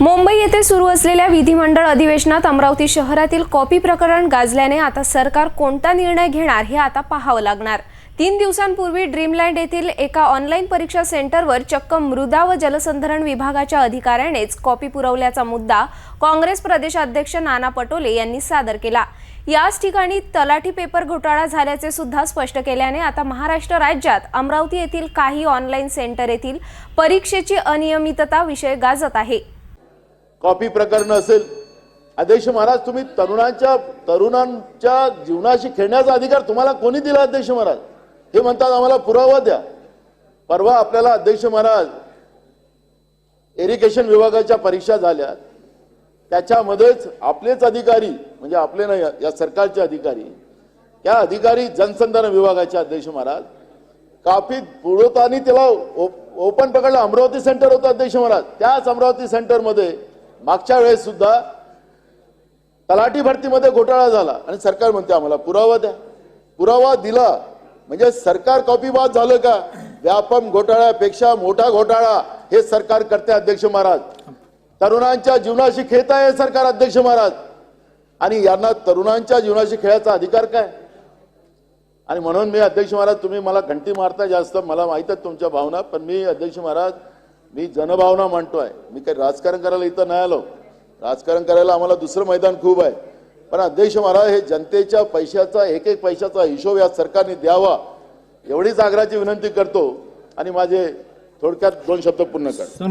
मुंबई येथे सुरू असलेल्या विधिमंडळ अधिवेशनात अमरावती शहरातील कॉपी प्रकरण गाजल्याने आता सरकार कोणता निर्णय घेणार हे आता पाहावं लागणार. तीन दिवसांपूर्वी ड्रीमलँड येथील एका ऑनलाईन परीक्षा सेंटरवर चक्क मृदा व जलसंधारण विभागाच्या अधिकाऱ्यानेच कॉपी पुरवल्याचा मुद्दा काँग्रेस प्रदेशाध्यक्ष नाना पटोले यांनी सादर केला. याच ठिकाणी तलाठी पेपर घोटाळा झाल्याचे सुद्धा स्पष्ट केल्याने आता महाराष्ट्र राज्यात अमरावती येथील काही ऑनलाईन सेंटर येथील परीक्षेची अनियमितता विषय गाजत आहे. कॉपी प्रकरण असेल. अध्यक्ष महाराज तुम्ही तरुणांच्या तरुणांच्या जीवनाशी खेळण्याचा अधिकार तुम्हाला कोणी दिला अध्यक्ष महाराज? हे म्हणतात आम्हाला पुरावा द्या. परवा आपल्याला अध्यक्ष महाराज एरिकेशन विभागाच्या परीक्षा झाल्या. त्याच्यामध्येच आपलेच अधिकारी म्हणजे आपले नाही या सरकारचे अधिकारी या अधिकारी जनसंधारण विभागाचे अध्यक्ष महाराज काफी पुरवताना त्याला ओपन पकडलं अमरावती सेंटर होतं अध्यक्ष महाराज. त्याच अमरावती सेंटरमध्ये मागच्या वेळेस सुद्धा तलाठी भरतीमध्ये घोटाळा झाला. आणि सरकार म्हणते आम्हाला पुरावा द्या. पुरावा दिला. म्हणजे सरकार कॉपीबाद झालं का? व्यापम घोटाळ्यापेक्षा मोठा घोटाळा हे सरकार करते अध्यक्ष महाराज. तरुणांच्या जीवनाशी खेळत आहे सरकार अध्यक्ष महाराज. आणि यांना तरुणांच्या जीवनाशी खेळायचा अधिकार काय? आणि म्हणून मी अध्यक्ष महाराज तुम्ही मला घंटी मारता जास्त. मला माहीत आहेत तुमच्या भावना पण मी अध्यक्ष महाराज मी जनभावना मांडतोय. मी काही राजकारण करायला इथं नाही आलो. राजकारण करायला आम्हाला दुसरं मैदान खूप आहे. पण अध्यक्ष महाराज हे जनतेच्या पैशाचा एक एक पैशाचा हिशोब या सरकारने द्यावा एवढीच आग्रहाची विनंती करतो. आणि माझे थोडक्यात दोन शब्द पूर्ण कर